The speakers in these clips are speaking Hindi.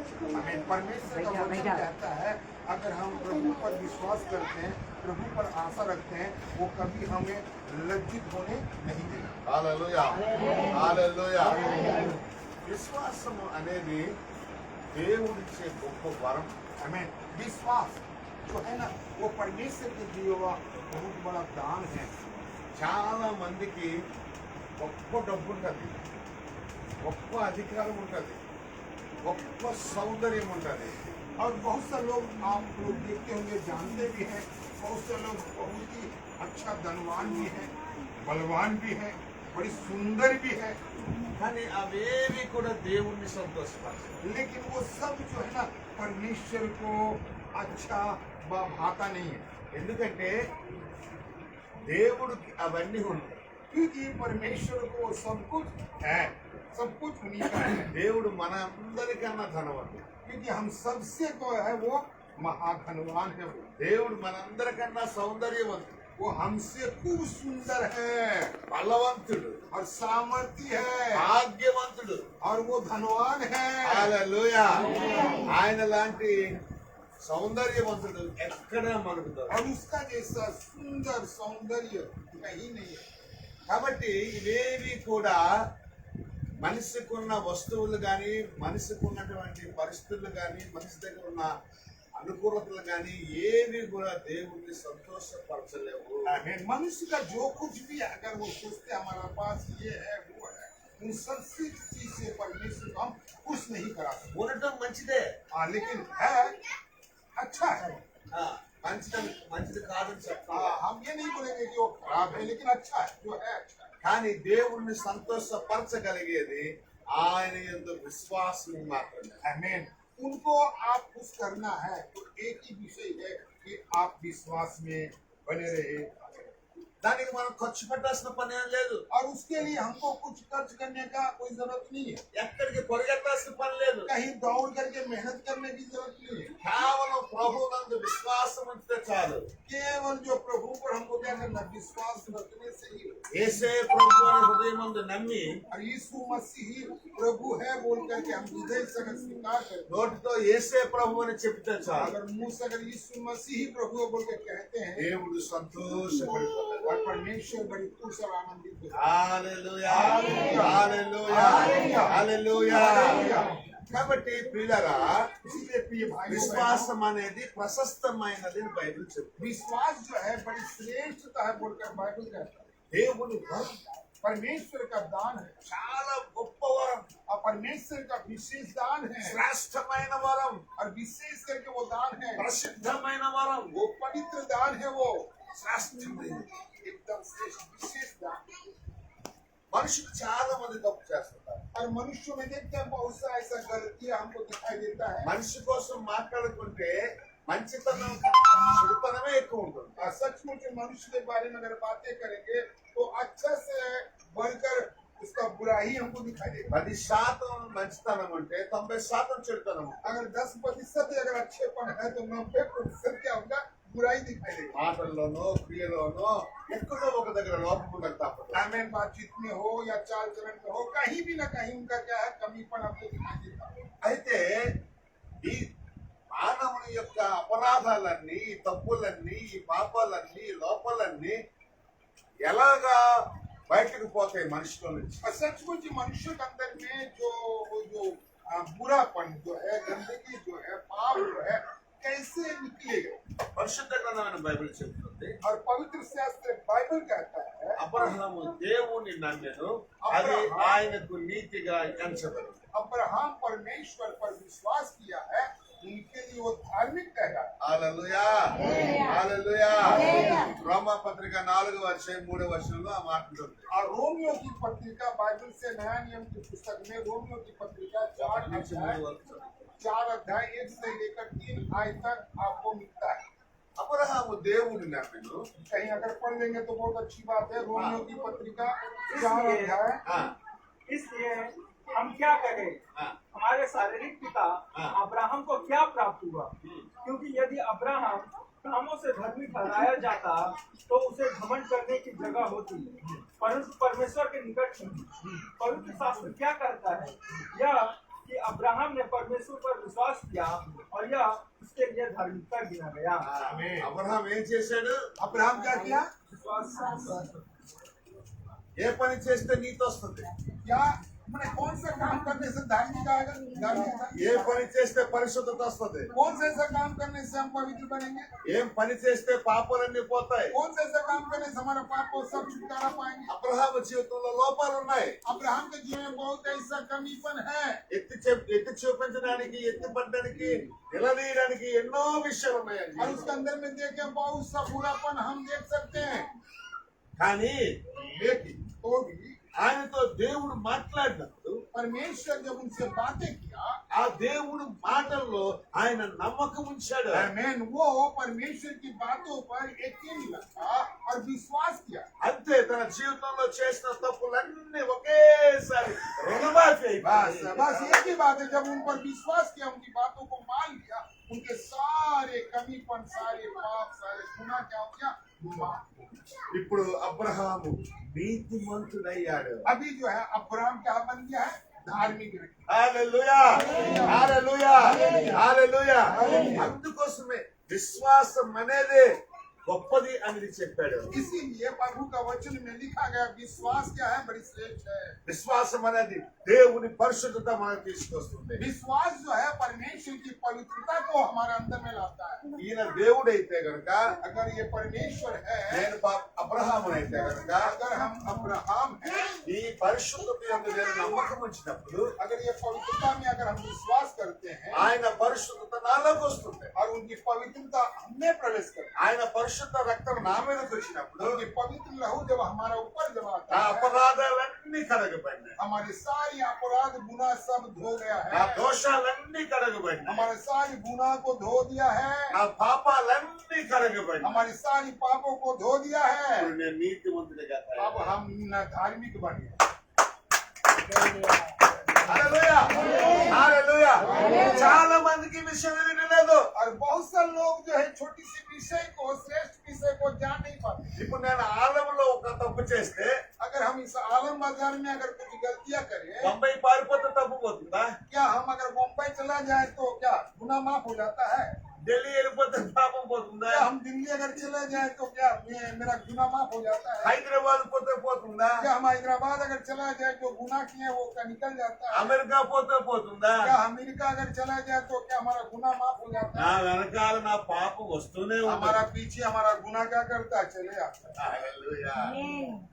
हमें परमेश्वर का वचन कहता है अगर हम प्रभु पर विश्वास करते हैं प्रभु पर आशा रखते हैं वो कभी हमें लज्जित होने नहीं देगा హల్లెలూయా హల్లెలూయా విశ్వాసము అనేది దేవుడిచ్చే గొప్ప వరం हमें विश्वास जो है ना वो परमेश्वर के दिया हुआ बहुत बड़ा दान है చాలా మందికి గొప్ప డబ్బు ఉంటుంది గొప్ప అధికారం ఉంటుంది గొప్ప సౌందర్యం ఉంటుంది और बहुत से लोग आप लोग देखते होंगे जानते भी हैं बहुत से लोग बहुत ही अच्छा धनवान भी है बलवान भी है बड़ी सुंदर भी है కానీ అవేవి కూడా దేవుణ్ణి సంతోషపరచవు लेकिन वो सब जो है ना परमेश्वर को अच्छा व भाता नहीं है ఎందుకంటే దేవుడికి అవన్నీ ఉంటాయి क्योंकि परमेश्वर को सब कुछ है सब कुछ उन्हीं का है। देवड़ मन अंदर का धनवंत क्योंकि हम सबसे तो है वो महाधनवान है देवड़ मन अंदर करना सौंदर्यवंत वो हमसे खूब सुंदर है। बलवंत और सामर्थ्य है। भाग्यवंत और वो धनवान है। आयन लाटी सौंदर्यवंत मन और उसका जैसा सुंदर सौंदर्य कहीं नहीं है। కాబట్టి ఇవేవి కూడా మనిషికి ఉన్న వస్తువులు కానీ మనిషికి ఉన్నటువంటి పరిస్థితులు కానీ మనిషి దగ్గర ఉన్న అనుకూలతలు కానీ ఏవి కూడా దేవుణ్ణి సంతోషపరచలేవు आमीन। मनुष्य का जो कुछ भी है, अगर वो सोचते हमारा पास ये है वो है उन सब चीज से परमेश्वर को हम खुश नहीं करा सकते ఉండటం మంచిదే हाँ लेकिन है अच्छा है ఆ, మంచిదని మంచిది కాదని చెప్తా हाँ हम ये नहीं बोलेंगे कि वो खराब है लेकिन अच्छा है जो है अच्छा है కానీ దేవుణ్ణి సంతోషపరచగలిగేది ఆయన ఎందు విశ్వాసం మాత్రమే आमीन। उनको आप खुश करना है तो एक ही विषय है कि आप विश्वास में बने रहे దానికి మనం ఖర్చు పెట్టాల్సిన పని ఏం లేదు और उसके लिए हमको कुछ खर्च करने का कोई जरूरत नहीं है ఎక్కడికి పరిగెత్తాల్సిన పని లేదు कहीं दौड़ करके मेहनत करने की जरूरत नहीं है కేవలం ప్రభునందు విశ్వాసం ఉంటే చాలు केवल जो प्रभु पर हमको क्या करना विश्वास रखने से ही ఏసే ప్రభు అని హృదయం ముందు నమ్మి और यीशु मसीह ही प्रभु है बोल करके हम हृदय से अगर स्वीकार करते हैं నోటితో ఏసే ప్రభు అని చెప్తే చాలు अगर मुंह से अगर यीशु मसीह ही प्रभु है बोल के कहते हैं దేవుడు సంతోషపడిపోతాడు और परमेश्वर बड़ी खुश और आनंदित होता హల్లెలూయా హల్లెలూయా హల్లెలూయా కాబట్టి పిల్లరా है इसलिए प्रिय भाई విశ్వాసం అనేది ప్రశస్తమైనది అని బైబిల్ చెప్తుంది विश्वास जो है बड़ी श्रेष्ठता है बोलकर बाइबल कहता है దేవుని వరం परमेश्वर का दान है చాలా గొప్ప వరం और परमेश्वर का विशेष दान है శ్రేష్టమైన వరం और विशेष करके वो दान है ప్రసిద్ధమైన వరం वो पवित्र दान है वो శ్రేష్టమైనది एकदम श्रेष्ठ विशेष दान మనుషులు చాలా మంది తప్పు చేస్తుంటారు और मनुष्यों में देखते हैं बहुत सा ऐसा गलतियां हमको दिखाई देता है మనిషి కోసం మాట్లాడుకుంటే మంచితనం కన్నా చెడుతనమే ఎక్కువ ఉంటుంది और सचमुच मनुष्य के बारे में अगर बातें करेंगे तो अच्छा से बढ़कर उसका बुराई हमको दिखाई देगा పది శాతం మంచితనం ఉంటే తొంభై శాతం చెడుతనం ఉంటుంది अगर दस प्रतिशत अगर अच्छेपन है तो नब्बे प्रतिशत क्या होगा बुराई दिखाई देगा మాటల్లోనో క్రియలోనో ఎక్కడో ఒక దగ్గర లోపం ఉండక తప్పదు आमेन बातचीत में हो या चाल चलन में हो कहीं भी ना कहीं उनका क्या है कमीपन आपको दिखाई देता है అయితే ఈ మానవుని యొక్క అపరాధాలన్నీ ఈ తప్పులన్నీ ఈ పాపాలన్నీ ఈ లోపాలన్నీ ఎలాగా బయటకు పోతాయి మనిషిలో నుంచి और सचमुच मनुष्य के अंदर में जो वो जो आ, बुरापन जो है गंदगी जो है पाप जो है कैसे निकलेगा పరిశుద్ధ గ్రంథమైన బైబిల్ చెప్తుంది और पवित्र शास्त्र बाइबल कहता है అబ్రహాము దేవుని నమ్మెను అది ఆయనకు నీతిగా ఎంచబడింది अब्राहम परमेश्वर पर विश्वास किया है उनके लिए वो धार्मिक ठहरा హల్లెలూయా హల్లెలూయా రోమా పత్రిక నాలుగు వర్షం మూడు వర్షంలో ఆ మాట ఉంటుంది और रोमियो की पत्रिका बाइबल से नया नियम की पुस्तक में रोमियो की पत्रिका चार నుంచి अध्याय మూడు వరకు చదువు. चार अध्याय एक से लेकर तीन आय तक आपको मिलता है। अब रहा वो देवुड ना कहीं अगर पढ़ लेंगे तो बहुत अच्छी बात है। रोमियो की हाँ। पत्रिका चार अध्याय। हाँ। इसलिए हम क्या करें? हाँ। हमारे शारीरिक पिता अब्राहम को क्या प्राप्त हुआ? हम्म। क्योंकि यदि अब्राहम कामों से धर्मी ठहराया जाता तो उसे घमंड करने की जगह होती। हम्म। परंतु परमेश्वर के निकट हम्म। पवित्र शास्त्र क्या करता है? यह कि अब्राहम ने परमेश्वर पर विश्वास किया और यह उसके लिए धार्मिकता गिना गया అబ్రహాం ఏం చేశాడు अब्राहम क्या किया विश्वास ఏ పని చేస్తే నీతి వస్తుంది क्या मैंने कौन सा काम करने से धार्मिक आएगा धार्मिकता ఏ పని చేస్తే పరిశుద్ధత వస్తుంది कौन सा ऐसा काम करने से हम पवित्र बनेंगे ఏం పని చేస్తే పాపాలన్నీ పోతాయి कौन सा ऐसा काम करने से हमारा पाप और सब छुटकारा पाएंगे అబ్రహాం జీవితంలో లోపాలు ఉన్నాయి अब्राहम के जीवन में बहुत ऐसा कमीपन है ఎత్తి చెప్- ఎత్తి చూపించడానికి ఎత్తి పట్టడానికి నిలదీయడానికి ఎన్నో విషయాలు और ఉన్నాయండి उसके अंदर में देखे बहुत सा बुरापन हम देख सकते हैं కానీ लेकिन तो भी ఆయనతో దేవుడు మాట్లాడినప్పుడు परमेश्वर जब उनसे बातें किया ఆ దేవుడు మాటల్లో ఆయన నమ్మకం ఉంచాడు मैन वो परमेश्वर की बातों पर यकीन रखा और विश्वास किया అంతే తన జీవితంలో చేసిన తప్పులన్నీ ఒకేసారి రుణమాఫీ बस అయిపోయాయి. बस एक ही बात है जब उन पर विश्वास किया उनकी बातों को मान लिया उनके सारे कमीपन सारे पाप सारे गुनाह क्या हो गया माफ हो गया। ఇప్పుడు అబ్రహాము నీతిమంతుడయ్యాడు अभी जो है अब्राहम क्या बन गया है धार्मिक व्यक्ति హల్లెలూయా హల్లెలూయా హల్లెలూయా అందుకోసమే విశ్వాసం అనేది గొప్పది అని చెప్పాడు. ఇసిలియే ప్రభు కా వచనమే లిఖా గయా విశ్వాస్ క్యా హై బడి శ్రేష్ఠ హై. విశ్వాసం అనేది దేవుని పరిశుద్ధత మనకు తీసుకొస్తుంది. విశ్వాస్ జో హై పరమేశ్వర్కి పవిత్రత కో హమారే అంతర్ మే లాతా హై ఈయన దేవుడు అయితే గనుక అగర్ యే పరమేశ్వర్ హై? నేను అబ్రహాం అయితే గనుక అగర్ హం. అబ్రహాం ఈ పరిశుద్ధత నేను నమ్మకం ఉంచినప్పుడు అగర్ యే పవిత్రత అగర్ హం విశ్వాస్ కర్తే ఆయన పరిశుద్ధత నాలోకి వస్తుంది. पवित्रता हमें प्रवेश करती ఆయన పరిశుద్ధ రక్తం నా మీదకి వచ్చినప్పుడు है उनकी पवित्र लहू जब हमारा ऊपर जब నా आता है అపరాధాలన్నీ కడగబడినాయి हमारे सारी अपराध गुना सब धो गया నా है దోషాలన్నీ కడగబడినాయి हमारे सारी गुनाह को धो दिया है నా పాపాలన్నీ కడగబడినాయి हमारी सारी पापों को धो दिया है ఇప్పుడు నేను నీతిమంతుడిగా अब తయారయ్యాను. हम न धार्मिक बन गए హల్లెలూయా హల్లెలూయా చాలా మందికి ఈ విషయం తెలియలేదు और बहुत सारे लोग जो है छोटी सी विषय को श्रेष्ठ विषय को जान नहीं पाते ఇప్పుడు నేను ఆలంలో ఒక తప్పు చేస్తే अगर हम इस आलम बाजार में अगर कुछ गलतियां करें బొంబాయి పారిపోతే తప్పు పోతుందా क्या हम अगर मुंबई चला जाए तो क्या गुना माफ हो जाता है ఢిల్లీ వెళ్ళిపోతే పాపం పోతుందా क्या हम दिल्ली अगर चले जाए तो क्या मे- मेरा गुना माफ हो जाता है హైదరాబాద్ పోతే పోతుందా क्या हम हैदराबाद अगर चला जाए तो गुना किए वो का निकल जाता है అమెరికా పోతే పోతుందా क्या अमेरिका अगर चला जाए तो क्या हमारा गुना माफ हो जाता నా है వెనకాల నా పాపం వస్తూనే हमारा ఉంది पीछे हमारा गुना क्या करता है चले आता है హల్లెలూయా.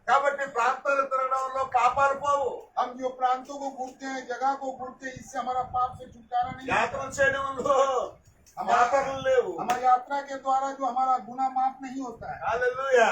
కాబట్టి ప్రాంతాలు తిరగడంలో పాపాలు పోవు हम जो प्रांतों को घूमते हैं जगह को घूमते हैं इससे हमारा पाप से छुटकारा नहीं होता। యాత్ర చేయడంలో మాటలు లేవు हमारी यात्रा के द्वारा जो हमारा गुना माफ नहीं होता है హల్లెలూయా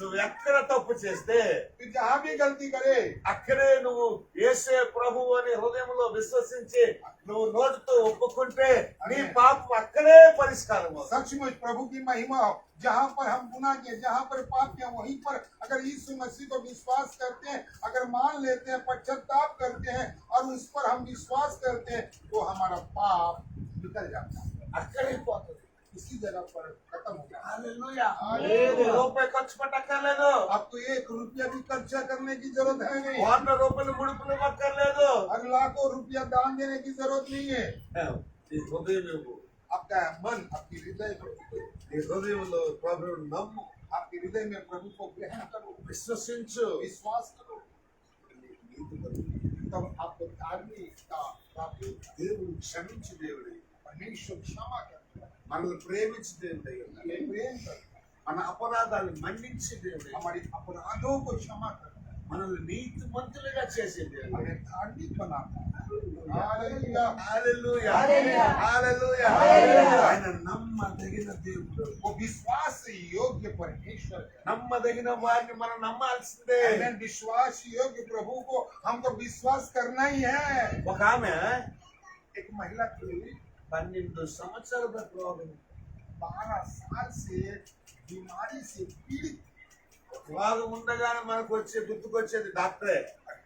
నువ్వు ఎక్కడ తప్పు చేస్తే फिर जहाँ भी गलती करे అక్కడే నువ్వు ఏసే ప్రభు అని హృదయంలో విశ్వసించి నువ్వు నోటితో ఒప్పుకుంటే నీ పాపం అక్కడే పరిష్కారం అవుతుంది सचमुच प्रभु की महिमा हो जहाँ पर हम गुना किए जहाँ पर पाप किया वहीं पर अगर यीशु मसीह को विश्वास करते हैं अगर मान लेते हैं पश्चाताप करते हैं और उस पर हम विश्वास करते हैं तो हमारा पाप निकल जाता है అక్కడే పోతుంది इसी जगह पर खत्म हो जाता హల్లెలూయా. హల్లెలూయా. రూపాయి ఖర్చు పెట్టక్కర్లేదు है अब तो एक रुपया भी खर्चा करने की जरूरत है नहीं వంద రూపాయలు ముడుపులు ఇవ్వక్కర్లేదు और लाखों रुपया दान देने की जरूरत नहीं है నీ హృదయం ఇవ్వు. आपका मन आपकी हृदय में నీ హృదయంలో ప్రభువును నమ్ము आपके हृदय में प्रभु को ग्रहण करो విశ్వసించు विश्वास करो तब आपको धार्मिकता प्राप्त होगी। దేవుడు క్షమించు దేవుడు परमेश्वर क्षमा करता है మనల్ని ప్రేమించు దేవుడు అయి ఉన్నాడు. हमें प्रेम करता है మన అపరాధాలు మన్నించే దేవుడు అయి ఉన్నాడు. हमारे अपराधों को क्षमा करता है మనల్ని నీతి మంతులుగా చేసే దేవుడు हमें धार्मिक बनाता है हालेलुया। హల్లెలూయా. హల్లెలూయా. హల్లెలూయా. హల్లెలూయా. ఆయన నమ్మదగిన దేవుడు वो विश्वास योग्य परमेश्वर है నమ్మదగిన వారిని మనం నమ్మాల్సిందే हमें विश्वास योग्य प्रभु को हमको विश्वास करना ही है ఒక ఆమె एक महिला थी పన్నెండు సంవత్సరాల బట్టి రోగం बारह साल से बीमारी से पीड़ित రోగం ఉండగానే మనకు వచ్చే గుర్తుకొచ్చేది డాక్టరే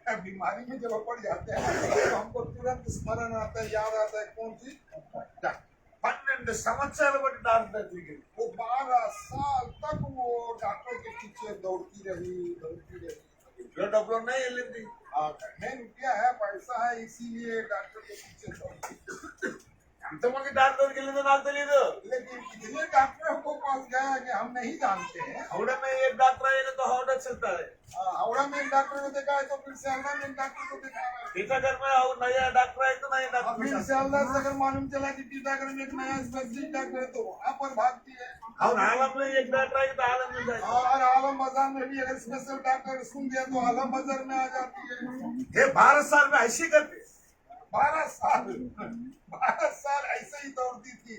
अब बीमारी में जब पड़ जाते हैं तो हमको तुरंत स्मरण आता है याद आता है कौन सी डॉक्टर। పన్నెండు సంవత్సరాల బట్టి డాక్టర్ తిరిగింది वो बारह साल तक वो डॉक्टर के पीछे दौड़ती रही दौड़ती रही ఇంట్లో డబ్బులు ఉన్నాయి వెళ్ళింది और नहीं रुपया है पैसा है इसीलिए डॉक्टर के पीछे दौड़ती हमसे मुझे डांट दो के लिए तो नाम चलिए लेकिन कितने डॉक्टर हमको पास गए हैं कि हम नहीं जानते हैं। हावड़ा में एक डॉक्टर आएगा तो हावड़ा चलता है। हाँ, हावड़ा में एक डॉक्टर ने देखा है तो फिर सियालदा में डॉक्टर को देखा है। टीटागढ़ में और नया डॉक्टर है तो नया डॉक्टर हाँ, फिर सियालदा से अगर मालूम चला कि टीटागढ़ में एक नया स्पेशलिस्ट डॉक्टर है तो वहाँ पर भागती है। हाँ, और आलम में एक डॉक्टर है तो आलम में जाए और आलम बाज़ार में भी अगर स्पेशल डॉक्टर सुन दिया तो आलम बाज़ार में आ जाती है। ये भारत साल में ऐसी करती। है बारह साल बारह साल ऐसे ही दौड़ती थी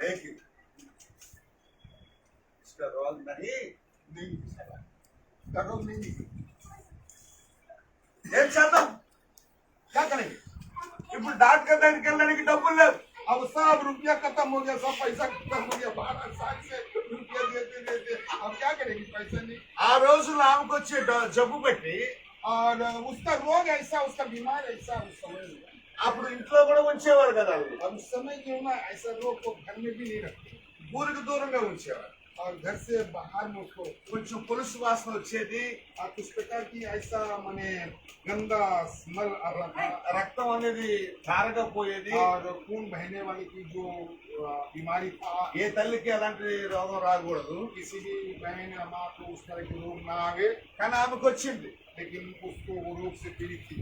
लेकिन इसका रोल नहीं नहीं करो नहीं ఏం చేద్దాం क्या करेंगे ఇప్పుడు డాక్టర్ దగ్గరికి వెళ్ళడానికి డబ్బులు లేవు अब सब रुपया खत्म हो गया सब पैसा खत्म हो गया बारह साल से रुपया देते देते अब क्या करेंगे पैसा नहीं ఆ రోజులు ఆమెకు వచ్చే డ- జబ్బు పెట్టి और उसका रोग ऐसा उसका बीमार ऐसा उस समय में। అప్పుడు ఇంట్లో కూడా ఉంచేవారు కదా వాళ్ళు. और उस समय जो ना ऐसा रोग को घर में भी नहीं रखते ఊరికి దూరంగా ఉంచేవారు और घर से बाहर में उसको కొంచెం పులుసు వాసన వచ్చేది और कुछ प्रकार की ऐसा माने गंदा स्मेल आ रहा था రక్తం అనేది ధారగా పోయేది और खून बहने वाली की जो अ, बीमारी था ఏ తల్లికి అలాంటి రోగం రాకూడదు किसी भी बहन या माँ को उस तरह के रोग ना आवे కానీ ఆమెకు వచ్చింది लेकिन उसको वो रोग से पीड़ित थी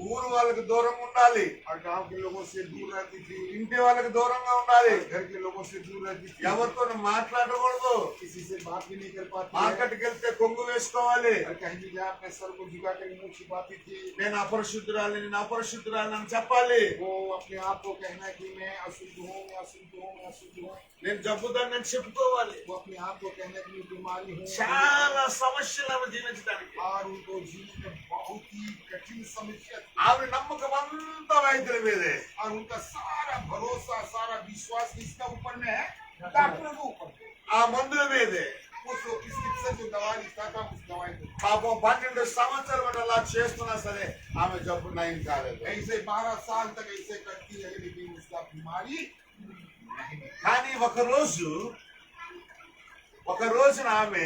ఊరు వాళ్ళకి దూరంగా ఉండాలి. అక్కడ కాపుకి లోకొస్తే దూరం అతిథి ఇంటి వాళ్ళకి దూరంగా ఉండాలి. గరికి లోకొస్తే దూరం అతిథి ఎవరితో మాట్లాడకూడదు. మార్కెట్కి వెళ్తే కొంగు వేసుకోవాలి. నేను అపరిశుద్ధురాలి నేను అపరిశుద్ధురాలి అని చెప్పాలి. నేను జబ్బుదాన్ని చెప్పుకోవాలి. చాలా సమస్యలు జీవించడానికి और उनको जीवन में बहुत ही कठिन समस्या थी ఆవిడ నమ్మకం అంతా వైద్యుల మీదే और उनका सारा भरोसा सारा विश्वास किसका ऊपर में है डॉक्टर के ऊपर में। ఆ మందుల మీదే उस प्रिस्क्रिप्शन जो दवा लिखता था उस दवाई को పాపం పన్నెండు సంవత్సరాలు అలా చేస్తున్నా సరే ఆమె జబ్బు నయం కాలేదు ऐसे बारह साल तक ऐसे करती है लेकिन उसका बीमारी नहीं मिटी। కానీ ఒక రోజు ఒక రోజున ఆమె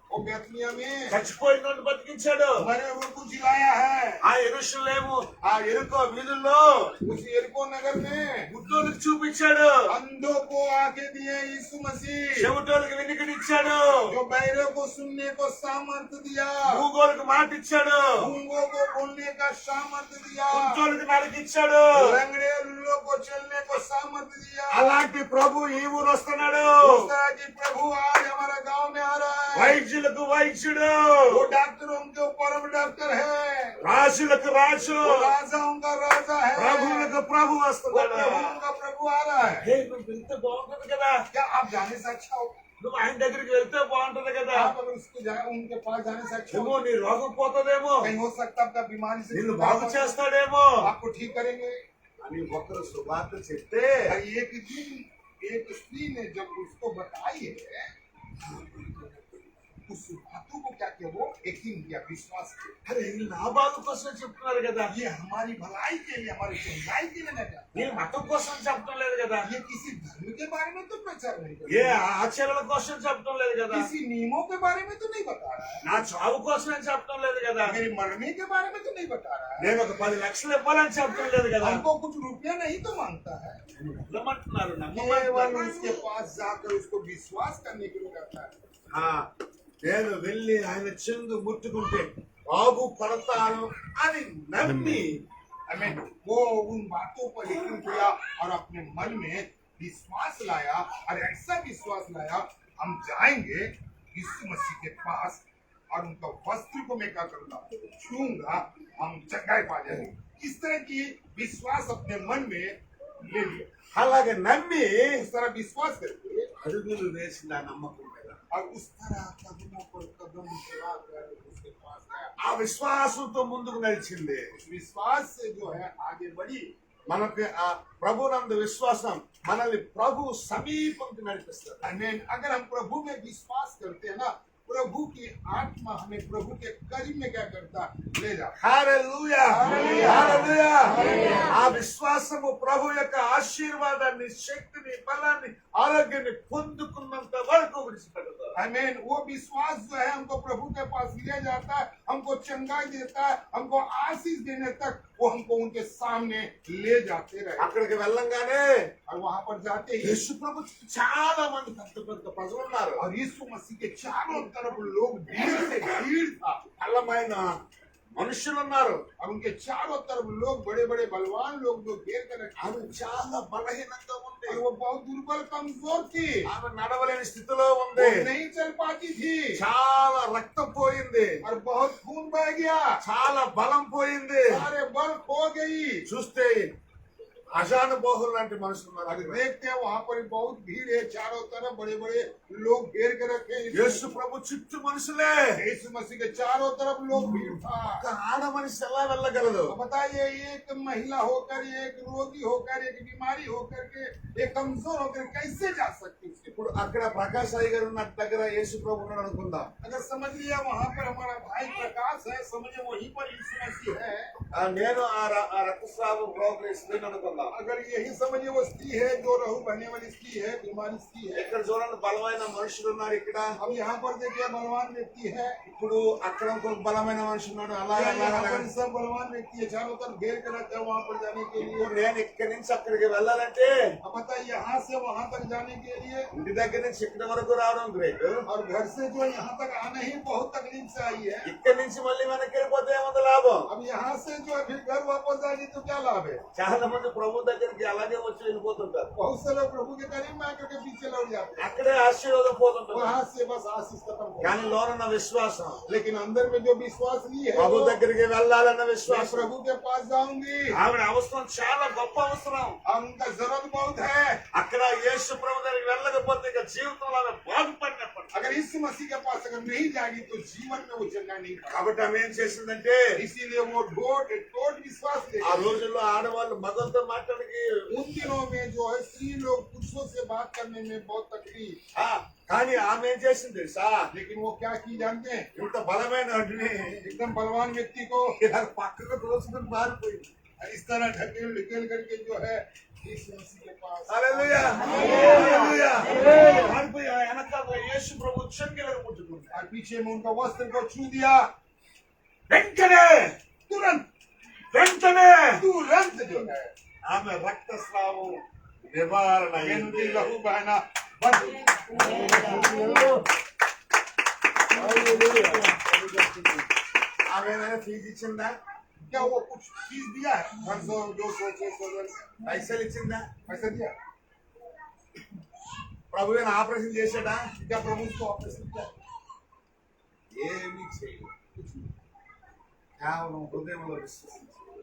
वो बेतनिया में చచ్చిపోయిన వాడిని బతికించాడు मरे हुए को जिलाया है ఆ ఎరుషులేము ఆ ఎరుకో వీధుల్లో उस एरको नगर में గుడ్డోలకు చూపించాడు अंधों को आके दिए यीशु मसीह చెవిటోళ్ళకి వినికిడిచ్చాడు जो बहरे को सुनने को सामर्थ्य दिया భూగోళకు మాట ఇచ్చాడు गूंगों को बोलने का सामर्थ्य दिया కుంటోళ్ళకి నరికిచ్చాడు लंगड़े लुल्लों को चलने को सामर्थ्य दिया అలాంటి ప్రభు ఈ ఊరు వస్తున్నాడు उस तरह की प्रभु आज हमारे गांव में आ रहा है వైద్యులకు వైద్యుడు वो डॉक्टरों के परम डॉक्टर है రాజులకు రాజు वो राजाओं का राजा है ప్రభువులకు ప్రభు वो వస్తున్నాడు प्रभुओं का प्रभु आ रहा है హే, నువ్వు వెళ్తే బాగుంటుంది కదా क्या आप जाने से अच्छा हो నువ్వు ఆయన దగ్గరికి వెళ్తే బాగుంటుంది కదా आप अगर उसको जाए उनके पास जाने से अच्छा ఏమో हो నీ రోగం పోతుందేమో कहीं हो सकता है आपका बीमारी से నిన్ను छुटकारा బాగు हो। చేస్తాడేమో आपको ठीक करेंगे అని ఒకరు సువార్త చెప్తే और एक दिन एक स्त्री ने जब उसको बताई है उस बातों को क्या किया वो यकीन किया विश्वास किया అరే వీళ్ళు నా బాగు కోసం చెప్తున్నారు కదా ये हमारी भलाई के लिए हमारी चंगाई के लिए नहीं నేను మతం కోసం చెప్పడం లేదు కదా ये किसी धर्म के बारे में तो प्रचार नहीं कर ఏ रहा ఆచరణల కోసం చెప్పడం లేదు కదా किसी नियमों के बारे में तो नहीं बता रहा है నా చావు కోసం అని చెప్పడం లేదు కదా मेरे मरने के बारे में तो नहीं बता रहा है నేను ఒక పది లక్షలు ఇవ్వాలని చెప్పడం లేదు కదా हमको कुछ रुपया नहीं तो मांगता है నమ్మమంటున్నారు केवल నమ్మమంటున్నారు उसके पास जाकर उसको विश्वास करने के लिए करता है ఆ, నేను వెళ్ళి ఆయన చెందు ముట్టుకుంటే బాగు పడతాను అని నమ్మి हमें वो उन बातों पर यकीन किया और अपने मन में विश्वास लाया और ऐसा विश्वास लाया हम जाएंगे यीशु मसीह के पास और उनका वस्त्र को मैं क्या करूंगा छूंगा हम जगह पा जाएंगे इस तरह की विश्वास अपने मन में ले लिया అలాగే నమ్మి इस तरह विश्वास करके అడుగులు వేసిన ఆ నమ్మకం మీద और उस तरह कदमों पर कदम चलाकर उसके पास गया ఆ విశ్వాసంతో ముందుకు నడిచింది उस विश्वास से जो है आगे बढ़ी మనకి ఆ ప్రభునందు విశ్వాసం మనల్ని ప్రభు సమీపంకి నడిపిస్తుంది Amen. अगर हम प्रभु में विश्वास करते हैं ना प्रभु की आत्मा हमें प्रभु के करीब में क्या करता ले जाता హల్లెలూయా హల్లెలూయా. హల్లెలూయా. ఆ విశ్వాసము ప్రభు యొక్క ఆశీర్వాదాన్ని శక్తిని బలాన్ని ఆరోగ్యాన్ని పొందుకున్నంత వరకు విడిచిపెడతారు Amen. वो विश्वास जो है हमको प्रभु के पास ले जाता है हमको चंगाई देता है हमको आशीष देने तक वो हमको उनके सामने ले जाते रहे అక్కడికి వెళ్ళంగానే और वहां पर जाते ही యేసు ప్రభు చాలా మంది పెద్ద పెద్ద ప్రజలు ఉన్నారు और यीशु मसीह के चारों तरफ लोग भीड़ से भीड़ था బలమైన మనుషులు ఉన్నారు और उनके चारों तरफ लोग बड़े बड़े बलवान लोग जो घेर कर रखे ఆమె చాలా బలహీనంగా ఉంది और वो बहुत दुर्बल कमजोर थी ఆమె నడవలేని స్థితిలో वो ఉంది नहीं चल पाती थी చాలా రక్తం పోయింది और बहुत खून बह गया చాలా బలం పోయింది सारे बल खो गई చూస్తే అజానుభోహులు లాంటి మనుషులు ఉన్నారు अगर అక్కడ. देखते हैं वहां पर बहुत भीड़ है चारों तरफ बड़े बड़े लोग घेर के रखे हैं యేసు ప్రభు చుట్టూ మనుషులే यीशु मसीह के चारों तरफ लोग भीड़ था ఒక ఆడ మనిషి ఎలా వెళ్ళగలదు तो बताइए एक महिला होकर एक रोगी होकर एक बीमारी होकर के एक कमजोर होकर कैसे जा सकती उसके ఇప్పుడు అక్కడ ప్రకాశ్ అయ్య గారు ఉన్న దగ్గర యేసు ప్రభు ఉన్నాడు అనుకుందాం अगर समझ लिया वहां पर हमारा भाई प्रकाश है समझे वहीं पर यीशु मसीह है ఆ నేను ఆ ర- ఆ రక్తస్రావం రోగులు స్త్రీని అనుకుందాం अगर यही समझिए वो स्त्री है जो रहू बहने वाली स्त्री है बीमारी स्त्री है ఇక్కడ చూడండి బలమైన మనుషులు ఉన్నారు ఇక్కడ अब यहाँ पर देखिए बलवान व्यक्ति है ఇప్పుడు అక్కడ ఇంకొక బలమైన మనిషి ఉన్నాడు అలా यहाँ అలా, यहाँ అలా. पर सब बलवान व्यक्ति है चारों तरफ घेर कर रखा है वहां पर जाने के लिए ఇప్పుడు నేను ఇక్కడి నుంచి అక్కడికి వెళ్ళాలంటే अब बताइए यहाँ से वहां तक जाने के लिए ఇంటి దగ్గర నుంచి ఇక్కడి వరకు రావడం గ్రేట్ और घर से जो यहाँ तक आना ही बहुत तकलीफ से आई है ఇక్కడి నుంచి మళ్ళీ వెనక్కి వెళ్ళిపోతే ఏముంది లాభం अब यहाँ से जो है फिर घर वापस जाएगी तो क्या लाभ है చాలా మంది ప్రభు ప్రభు దగ్గరికి అలాగే వచ్చి వెళ్ళిపోతుంటారు. అక్కడే ఆశీర్వాదం పోతుంటారు కానీ లోనన్న విశ్వాసం. లేకిన్ అందరి మీద విశ్వాసం ప్రభు దగ్గరికి వెళ్ళాలన్న విశ్వాసం. ప్రభు కే ఆవిడ అవసరం చాలా గొప్ప అవసరం. అంత జరగదు బహుత్ అక్కడ యేసు ప్రభు దగ్గరికి వెళ్ళకపోతే ఇక జీవితం ఆమె బాధపడినప్పుడు. అగర్ మసీ పాస్ అగర్ నహీ జాగి తో కాబట్టి ఆమె ఏం చేసిందంటే ఇసిలియే वो డోట్ డోట్ ఆ రోజుల్లో ఆడవాళ్ళు మగంతో మాట उन दिनों में जो है स्त्री लोग पुरुषों से बात करने में बहुत तकलीफ ఆ, కానీ ఆమె ఏం చేసింది తెలుసా लेकिन वो क्या की जानते हैं ఇంత బలమైన అడ్డుని एकदम बलवान व्यक्ति को ఇలా పక్కకు తోసుకుని మారిపోయింది इस तरह ढकेल ढकेल करके जो है यीशु मसीह के पास హల్లెలూయా హల్లెలూయా మారిపోయి ఆ వెనకాల యేసు ప్రభు చెంగిలకు ముట్టుకుంది और पीछे में उनका वस्त्र को छू दिया వెంటనే तुरंत వెంటనే तुरंत जो है ఆమె రక్తస్రావం నివారణ ये అయింది. उनकी लहू बहना बंद ఆమె ఏమైనా ఫీజు ఇచ్చిందా क्या वो कुछ चीज दिया है पाँच सौ दो सौ छह सौ दस పైసలు ఇచ్చిందా पैसा दिया ప్రభు ఏమైనా ఆపరేషన్ చేశాడా क्या प्रभु उसको ऑपरेशन किया ఏమీ చేయలేదు కేవలం హృదయంలో విశ్వసించాడు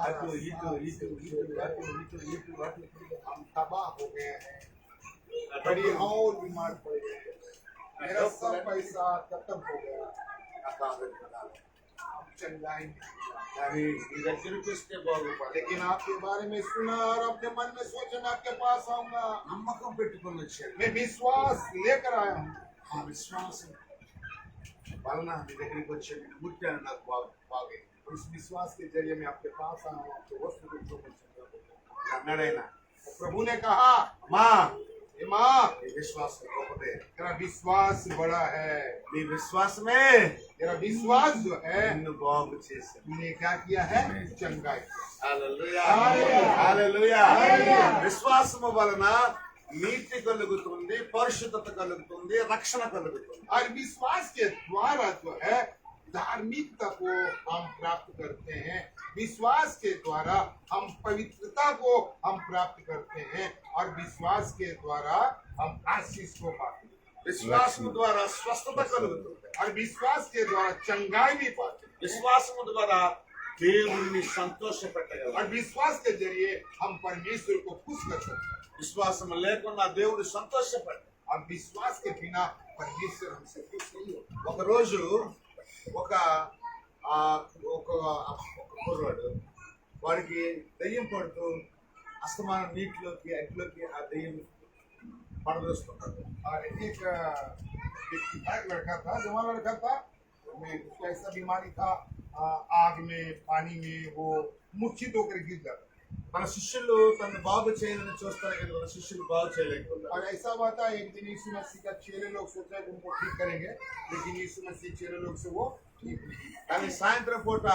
అటు ఇటు ఇటు ఇటు అటు ఇటు ఇటు అటు ఇటు हम तबाह हो गए हैं बड़ी और बीमार पड़ गए मेरा सब पैसा खत्म हो गया నాకు ఆదరణ కలగాలి. आप चंगाई नहीं किया। కానీ నీ దగ్గరికి వస్తే బాగుపడే लेकिन आपके बारे में सुना और अपने मन में सोचा मैं आपके पास आऊंगा నమ్మకం పెట్టుకొని వచ్చాడు मैं विश्वास लेकर आया हूँ ఆ విశ్వాసం వలన నీ దగ్గరికి వచ్చి నేను ముట్టాను నాకు బాగు బాగైంది उस विश्वास के जरिए मैं आपके पास आया हूँ आपके वस्त्र को छूकर चंगा हो गया। అన్నాడైనా तो प्रभु ने कहा అమ్మా "हे माँ నీ విశ్వాసం గొప్పదే तेरा विश्वास बड़ा है నీ విశ్వాసమే तेरा विश्वास जो है నిన్ను బాగు చేసింది तूने क्या किया है चंगाई హల్లెలూయా. హల్లెలూయా. హల్లెలూయా. విశ్వాసము వలన నీతి కలుగుతుంది పరిశుద్ధత కలుగుతుంది రక్షణ కలుగుతుంది और विश्वास के द्वारा जो है धार्मिकता को हम प्राप्त करते हैं विश्वास के द्वारा हम पवित्रता को हम प्राप्त करते हैं और विश्वास के द्वारा हम आशीष को पाते हैं విశ్వాసము ద్వారా స్వస్థత కలుగుతుంది और विश्वास के द्वारा चंगाई भी पाते हैं విశ్వాసము ద్వారా దేవుడిని సంతోషపెట్టగలరు और विश्वास के जरिए हम परमेश्वर को खुश कर सकते हैं విశ్వాసం లేకుండా దేవుడు సంతోషపడ్డ और विश्वास के बिना परमेश्वर हमसे खुश नहीं होता ఒక రోజు ఒక ఆ, ఒక ఒక కుర్రాడు వాడికి దయ్యం పడుతూ అస్తమానం నీటిలోకి అగ్గిలోకి ఆ దయ్యం పడదోస్తున్నాడు और एक अ, व्यक्ति था एक लड़का था जवान लड़का था में उसको ऐसा बीमारी था अ, आग में पानी में वो मूर्छित होकर गिर जाता మన శిష్యులు తను బాగు చేయాలని చూస్తారు కానీ మన శిష్యులు బాగు చేయలేకపోతారు और ऐसा हुआ था एक दिन यीशु मसीह का चेले लोग सोचा कि उनको ठीक करेंगे लेकिन यीशु मसीह चेले लोग से वो ठीक नहीं కానీ సాయంత్రం పూట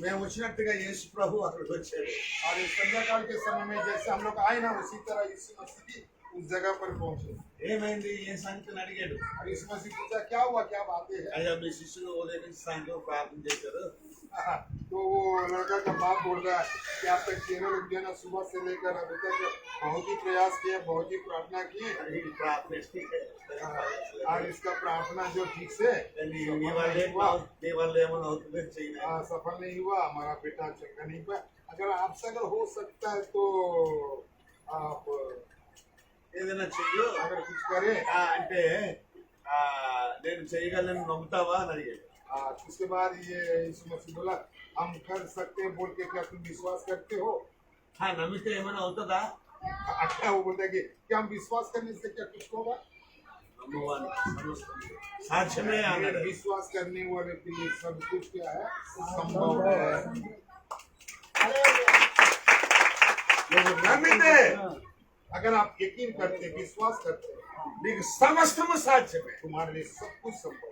మేము వచ్చినట్టుగా యేసు ప్రభు అక్కడికి వచ్చాడు और इस संध्या काल के समय में जैसे हम लोग आए ना उसी तरह यीशु मसीह भी उस जगह पर पहुंचे ఏమైంది ఏ సంగతిని అడిగాడు और यीशु मसीह पूछा क्या हुआ क्या बातें है అయ్యా మీ శిష్యులు ఉదయం నుంచి సాయంత్రం ప్రార్థన చేశారు तो वो लड़का का बाप बोल रहा है कि आप तक चेले लोग जो है ना सुबह से लेकर अभी तक बहुत ही प्रयास किए बहुत ही प्रार्थना किए అది ప్రార్థన ठीक है. और इसका प्रार्थना जो ठीक से నీ నీ వల్ల ఏం నీ వల్ల ఏమైనా అవుతుందో చేయలేదు हाँ, सफल नहीं हुआ हमारा बेटा चंगा नहीं हुआ अगर आपसे अगर हो सकता है तो आप ఏదైనా చెయ్యు अगर कुछ करें ఆ, అంటే ఆ, నేను చేయగలను నమ్ముతావా అని అడిగాడు उसके बाद ये बोला हम कर सकते हैं बोल के क्या तुम विश्वास करते हो? हाँ नमी तो होता था। अच्छा वो बोलता है कि क्या हम विश्वास करने से क्या कुछ होगा? सच में विश्वास करने वाले के लिए सब कुछ क्या है? हाँ, संभव हाँ, हाँ। है अगर आप यकीन करते विश्वास करते लेकिन समस्त में साक्ष्य में तुम्हारे लिए सब कुछ संभव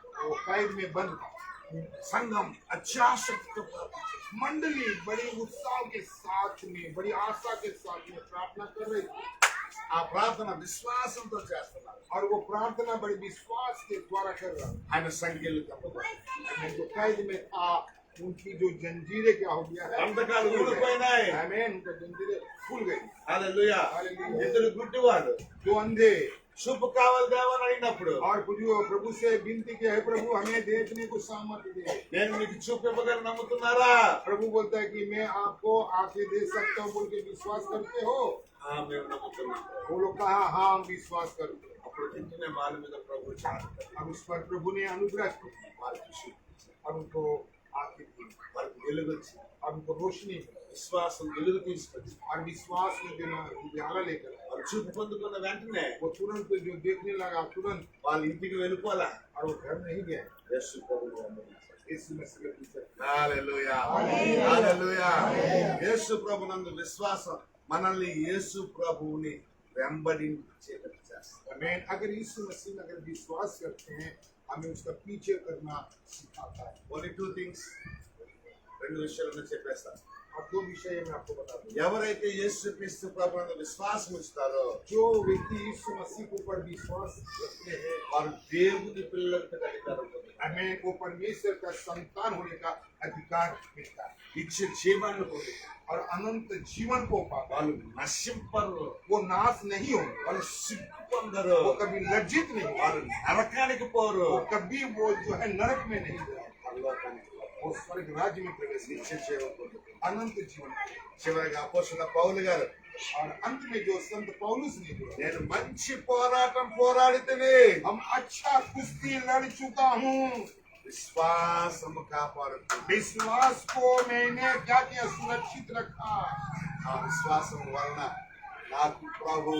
वो कैद में बंद था సంఘం అత్యాసక్తితో मंडली बड़ी उत्साह के साथ में बड़ी आशा के साथ में प्रार्थना कर रही थी ఆ ప్రార్థన విశ్వాసంతో చేస్తున్నారు और वो प्रार्थना बड़े विश्वास के द्वारा कर रहा था ఆయన సంఖ్యలు తప్పదు आमीन। जो कैद में था उनकी जो जंजीरें क्या हो गया है బంధకాలు ఊడిపోయినాయి आमीन उनका जंजीरें खुल गई హల్లెలూయా హల్లెలూయా. ఇద్దరు గుడ్డివాడు जो अंधे చూపు కావాలి దేవని అడిగినప్పుడు और प्रभु प्रभु से विनती की है प्रभु हमें देखने को सामर्थ्य दे నేను మీకు చూపు ఇవ్వగలను నమ్ముతున్నారా प्रभु बोलता है कि मैं आपको आंखें दे सकता हूँ बोल के विश्वास करते हो ఆ, మేము నమ్ముతున్నాం वो लोग कहा हाँ हम विश्वास करते हैं అప్పుడు వెంటనే వాళ్ళ మీద ప్రభు చాలు अब उस पर प्रभु ने अनुग्रह किया వారికి చూపు और उनको आंखें दी వారికి వెలుగు వచ్చింది और उनको रोशनी मिली విశ్వాసం వెలుగు తీసుకొచ్చింది और विश्वास में जो ना उजाला लेकर आया। వారు చూపు పొందుకున్న వెంటనే वो तुरंत जो देखने लगा तुरंत వాళ్ళ ఇంటికి వెళ్ళిపోలా और वो घर नहीं गया యేసు ప్రభువు వెంబడించారు. यीशु मसीह के पीछे హల్లెలూయా. హల్లెలూయా. యేసు ప్రభునందు విశ్వాసం మనల్ని యేసు ప్రభువుని వెంబడించేటట్టు చేస్తారు मैं अगर यीशु मसीह में अगर विश्वास करते हैं हमें उसका पीछे करना सिखाता है ఓన్లీ టూ థింగ్స్ రెండు విషయాలను చెప్పేస్తాను और दो विषय मैं आपको बता दूं ఎవరైతే యేసు క్రీస్తు ప్రభునందు విశ్వాసం ఉంచుతారో जो व्यक्ति यीशु मसीह के ऊपर विश्वास रखते हैं వారు దేవుని పిల్లలకు అధికారం పొందుతారు. हमें वो परमेश्वर का संतान होने का अधिकार मिलता है ఇచ్చే జీవాన్ని పొందుతారు और अनंत जीवन को पाता है వాళ్ళు నశింపరు वो नाश नहीं होंगे వాళ్ళు సిగ్గు పొందరు वो कभी लज्जित नहीं होंगे వాళ్ళు నరకానికి పోరు वो कभी वो जो है नरक में नहीं जाए పరలోకానికి పోరు. वो स्वर्ग राज्य में प्रवेश नहीं నిత్య జీవం పొందుతారు. अनंत जीवन చివరిగా అపోస్తున్న పౌలు గారు और अंत में जो संत पौलुस ने जो నేను మంచి పోరాటం పోరాడితేనే हम अच्छा कुश्ती लड़ चुका हूँ విశ్వాసము కాపాడుతుంది विश्वास को मैंने क्या किया सुरक्षित रखा ఆ విశ్వాసం వలన నాకు ప్రభు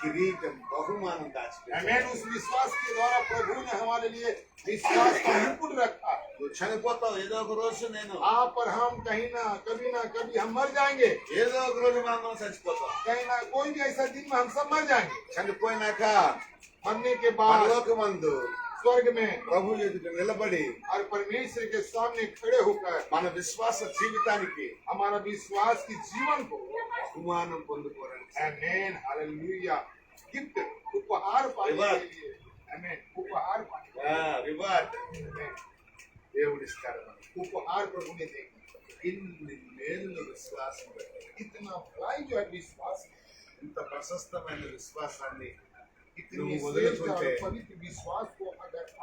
కిరీటం బహుమానం దాచిపెట్టాడు Amen. उस विश्वास के द्वारा प्रभु ने हमारे लिए विश्वास का मुकुट रखा నువ్వు చనిపోతావు ఏదో ఒక రోజు నేను हाँ पर हम कहीं ना कभी ना कभी हम मर जाएंगे ఏదో ఒక రోజు మనం చచ్చిపోతాం कहीं ना कोई भी ऐसा दिन में हम सब मर जाएंगे చనిపోయినాక मरने के बाद పరలోకమందు स्वर्ग में प्रभु निलबड़ी और परमेश्वर के सामने खड़े होकर मन विश्वास जीविता के हमारा विश्वास की जीवन को बंद हालेलुया गिफ्ट उपहार पाने के लिए। उपहार पाने हाँ रिवार्ड దేవుడి స్థలం ఉపహార ప్రభుని దేగి ఇన్ని మేలు విశ్వాసం ఇతన బ్లైండ్ యు विश्वास ఇంత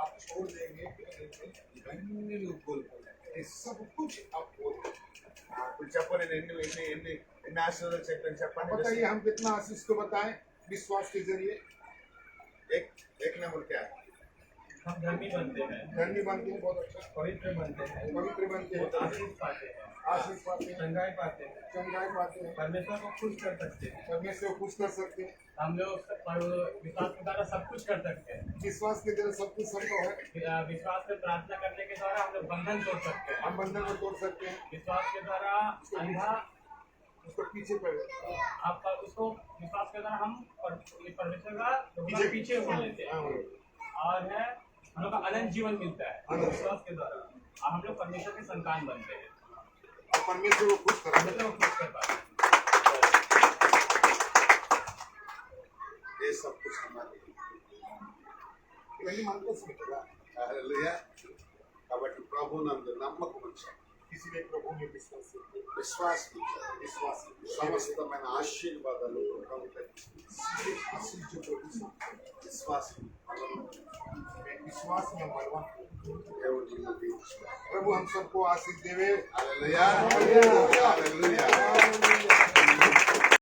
आप छोड़ देंगे बोल सब कुछ आप बोल हाँ, कुछ नेशनल चैंपियन बताइए हम कितना आशीष को बताएँ विश्वास के ज़रिए? एक एक नंबर क्या है? हम धर्मी बनते हैं। धन्य बनते हैं बहुत अच्छा। पवित्र बनते हैं। पवित्र बनते हैं। आशीष पाते हैं। आशीष पाते हैं। चंगाई पाते हैं। चंगाई पाते हैं। परमेश्वर को खुश कर सकते हैं। परमेश्वर को खुश कर सकते हैं। हम लोग विश्वास के द्वारा सब कुछ कर सकते हैं। विश्वास के ज़रिए सब कुछ संभव है। विश्वास में प्रार्थना करने के द्वारा हम लोग बंधन तोड़ सकते हैं। हम बंधन को तोड़ सकते हैं। विश्वास के द्वारा अंधा उसको पीछे पड़ आप उसको विश्वास के द्वारा हम परमेश्वर का पीछे पीछे हो। लेते हैं। और है हम लोग तो का अनंत जीवन मिलता है विश्वास के द्वारा। और हम लोग परमेश्वर के संतान बनते हैं। और परमेश्वर को खुश कर। मतलब वो खुश कर पाते हैं ये सब कुछ हमारे लिए। मन को सुनेगा हालेलुया। कबट्टी प्रभु नम्मक मनुष्य నమ్మకం ఉంచాలి इसीलिए प्रभु ने विश्वास किया విశ్వాసం ఉంచాలి. विश्वास సమస్తమైన ఆశీర్వాదాలు ప్రభు इसीलिए आशीष जो प्रभु से విశ్వాసం विश्वास में मरवा దేవుడు నిన్ను దీవించుగాక. प्रभु हम सबको आशीष देवे హల్లెలూయా హల్లెలూయా Hallelujah.